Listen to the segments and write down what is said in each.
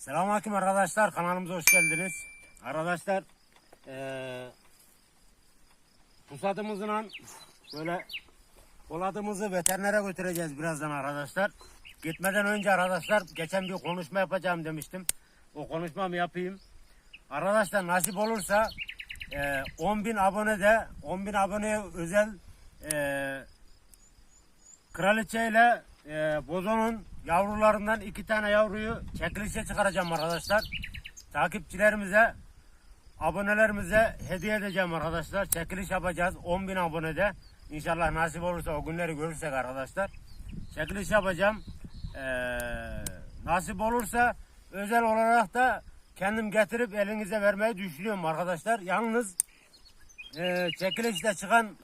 Selamünaleyküm arkadaşlar. Kanalımıza hoş geldiniz. Arkadaşlar pusadımızla böyle poladımızı veterinere götüreceğiz birazdan arkadaşlar. Gitmeden önce arkadaşlar geçen bir konuşma yapacağım demiştim. O konuşmamı yapayım. Arkadaşlar nasip olursa eee 10 bin abone de 10 bin aboneye özel eee Kraliçe e, Bozo'nun yavrularından iki tane yavruyu çekilişe çıkaracağım arkadaşlar. Takipçilerimize, abonelerimize hediye edeceğim arkadaşlar. Çekiliş yapacağız 10.000 abonede. İnşallah nasip olursa o günleri görürsek arkadaşlar. Çekiliş yapacağım. E, nasip olursa özel olarak da kendim getirip elinize vermeyi düşünüyorum arkadaşlar. Yalnız e, çekilişte çıkan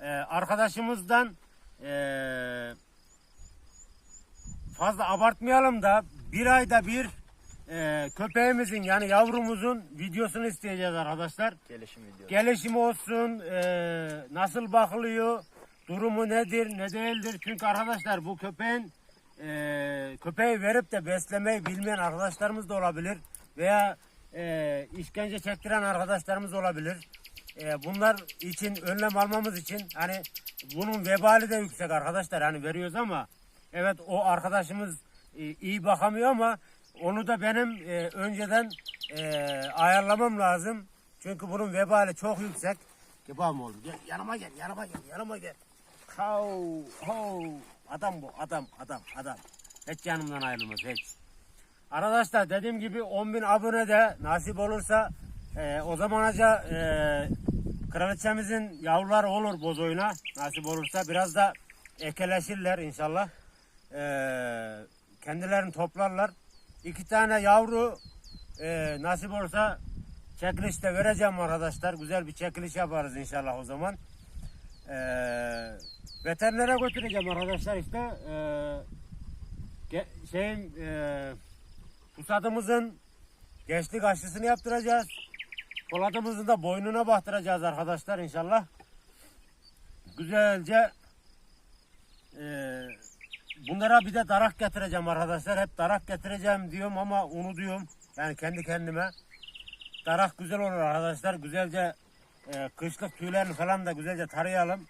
e, arkadaşımızdan e, fazla abartmayalım da bir ayda bir e, köpeğimizin yani yavrumuzun videosunu isteyeceğiz arkadaşlar. Gelişim videosu. Gelişimi olsun, e, nasıl bakılıyor, durumu nedir, ne değildir. Çünkü arkadaşlar bu köpeğin e, köpeği verip de beslemeyi bilmeyen arkadaşlarımız da olabilir. Veya e, işkence çektiren arkadaşlarımız olabilir. E, bunlar için önlem almamız için hani bunun vebali de yüksek arkadaşlar. Hani veriyoruz ama evet o arkadaşımız e, iyi bakamıyor ama onu da benim e, önceden e, ayarlamam lazım. Çünkü bunun vebali çok yüksek. Bakalım oğlum. Gel, yanıma gel, yanıma gel, yanıma gel. Hav, hav. Adam bu, adam, adam, adam. Hiç yanımdan ayrılmaz, hiç. Arkadaşlar dediğim gibi 10.000 abone de nasip olursa e, o zamanaca e, kraliçemizin yavruları olur bozoyuna nasip olursa biraz da ekeleşirler inşallah. E, kendilerini toplarlar. İki tane yavru e, nasip olursa çekilişte vereceğim arkadaşlar. Güzel bir çekiliş yaparız inşallah o zaman. E, veterinere götüreceğim arkadaşlar işte. E, ge- şeyin e, pusadımızın gençlik aşısını yaptıracağız. Poladımızın da boynuna baktıracağız arkadaşlar inşallah. Güzelce e, bunlara bir de darak getireceğim arkadaşlar. Hep darak getireceğim diyorum ama unutuyorum. Yani kendi kendime. Darak güzel olur arkadaşlar. Güzelce e, kışlık tüylerini falan da güzelce tarayalım.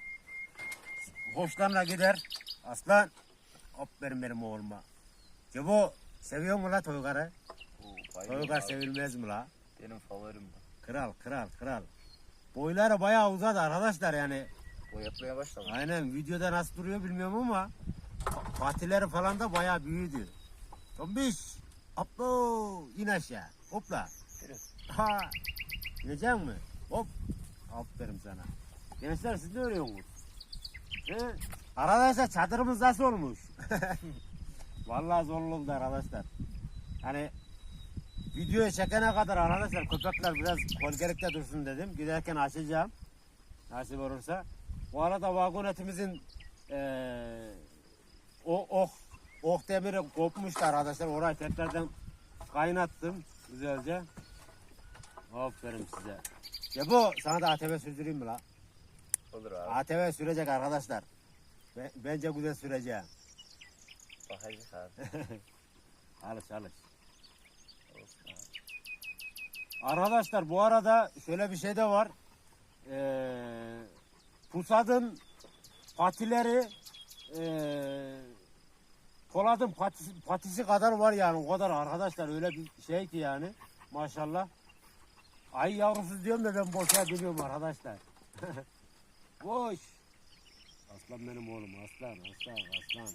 Hoşlarına gider. Aslan. Aferin benim oğluma. Cebo seviyor mu la Toygar'ı? Toygar sevilmez mi la? Benim favorim bu. Kral kral kral. Boyları bayağı uzadı arkadaşlar yani. O yapmaya başladı. Aynen videoda nasıl duruyor bilmiyorum ama patileri falan da bayağı büyüdü. Tombiş. Hoplo. in aşağı. Hopla. Ha. İnecek mi? Hop. Aferin sana. Gençler siz ne örüyorsunuz? He? Arkadaşlar çadırımız nasıl olmuş? Vallahi zorlu oldu arkadaşlar. Hani videoyu çekene kadar arkadaşlar köpekler biraz kolgelikte dursun dedim. Giderken açacağım. Nasip olursa. Bu arada vagonetimizin eee o ok ok demiri kopmuştu arkadaşlar. Orayı tekrardan kaynattım güzelce. Aferin size. Ya bu sana da ATV sürdüreyim mi la? Olur abi. ATV sürecek arkadaşlar. Be- Bence güzel süreceğim. Bakacak abi. Alış alış. Arkadaşlar bu arada şöyle bir şey de var. Ee, Pusad'ın patileri ee, Polad'ın patisi, patisi kadar var yani o kadar arkadaşlar öyle bir şey ki yani maşallah. Ay yavrusuz diyorum da ben boşa dönüyorum arkadaşlar. Boş. Aslan benim oğlum aslan aslan aslan.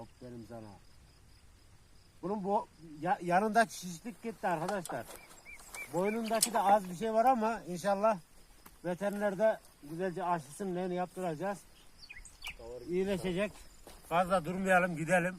Aferin sana. Bunun bu ya, yanındaki şişlik gitti arkadaşlar. Boynundaki de az bir şey var ama inşallah veterinerde güzelce aşısını neyini yaptıracağız. İyileşecek. Fazla durmayalım gidelim.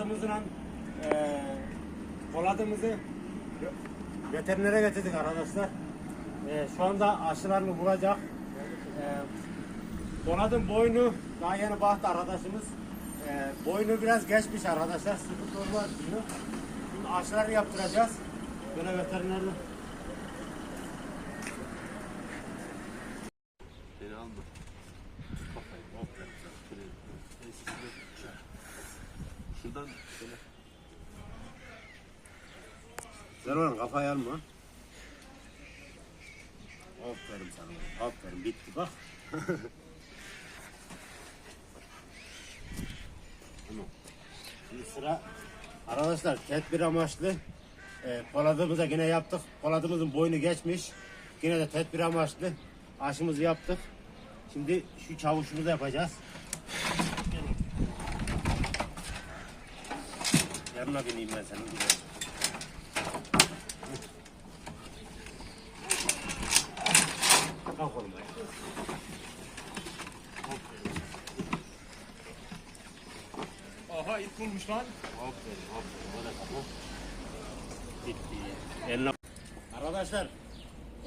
Pusatımızla e, koladığımızı veterinere getirdik arkadaşlar. E, şu anda aşılarını vuracak. E, Polat'ın boynu daha yeni baktı arkadaşımız. E, boynu biraz geçmiş arkadaşlar. Sıkıntı olmaz. Şimdi aşılarını yaptıracağız. Böyle veterinerde. Kafayı alma. Aferin sana. Aferin bitti bak. tamam. Şimdi sıra arkadaşlar tedbir amaçlı e, poladımıza yine yaptık. Poladımızın boynu geçmiş. Yine de tedbir amaçlı aşımızı yaptık. Şimdi şu çavuşumuzu yapacağız. Yanına bineyim ben senin. Bulmuş lan. Aferin, aferin. Böyle tamam. Eline... Arkadaşlar,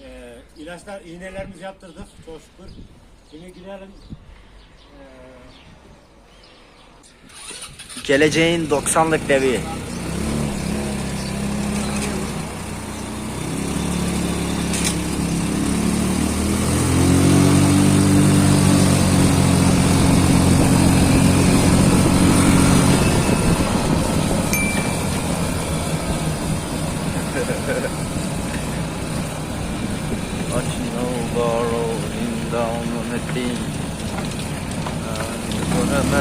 e, ilaçlar, iğnelerimizi yaptırdık çok şükür. Şimdi gidelim. E, Geleceğin 90'lık devi. And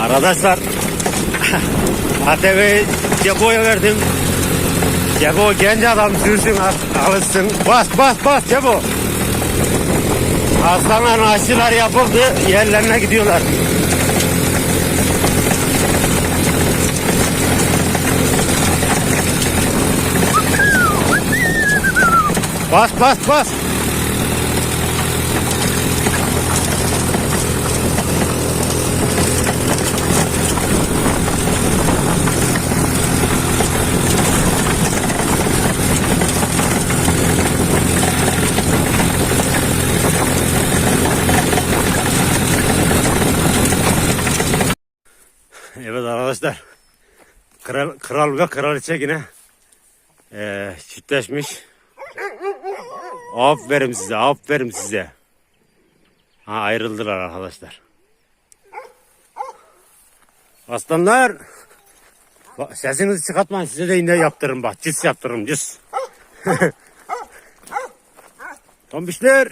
Arkadaşlar, ATV Cebo'ya verdim. Cebo genç adam sürsün, al- alışsın. Bas bas bas Cebo. Aslanların aşılar yapıldı, yerlerine gidiyorlar. Bas bas bas. Evet arkadaşlar. Kral, kral ve kraliçe yine eee çiftleşmiş. Aferin size, aferin size. Ha ayrıldılar arkadaşlar. Aslanlar. Bak, sesinizi çıkartmayın size de yine yaptırırım bak. Cis yaptırırım cis. Tombişler.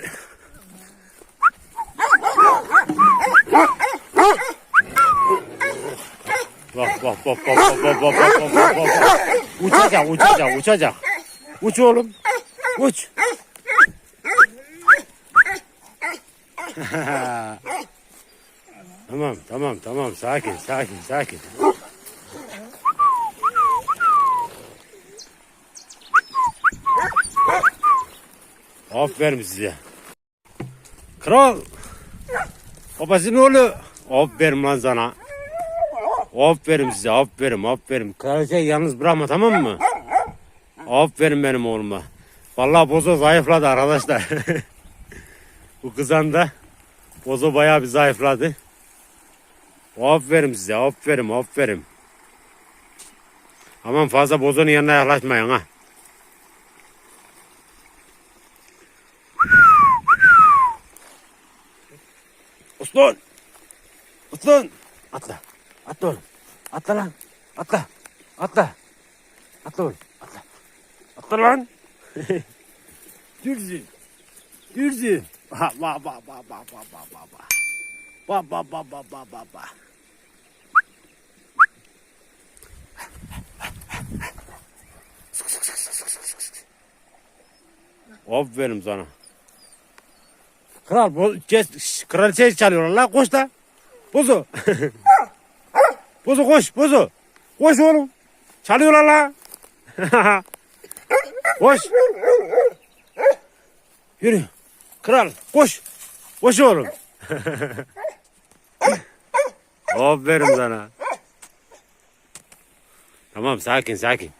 Bak bak bak bak bak bak bak bak bak bak. Uçacak uçacak uçacak. Uç oğlum. Uç. tamam tamam tamam sakin sakin sakin. Aferin size. Kral. Babasının oğlu. Aferin lan sana. Aferin size aferin aferin. Kraliçeyi yalnız bırakma tamam mı? Aferin benim oğluma. Vallahi bozo zayıfladı arkadaşlar. Bu kızan da bozo bayağı bir zayıfladı. Aferin size aferin aferin. Aman fazla bozonun yanına yaklaşmayın ha. Uslan! Uslan! Atla. Atla oğlum. Atla lan. Atla. Atla. Atla oğlum. Atla. Atla lan. Dürzü. Dürzü. Ha ba ba ba ba ba ba ba ba. Ba ba ba ba ba ba ba. Aferin sana. Kral bu kes, kraliçeyi çalıyorlar la koş da. Bozu. Bozu koş bozu. Koş oğlum. Çalıyorlar la. koş. Yürü. Kral koş. Koş oğlum. Aferin sana. Tamam sakin sakin.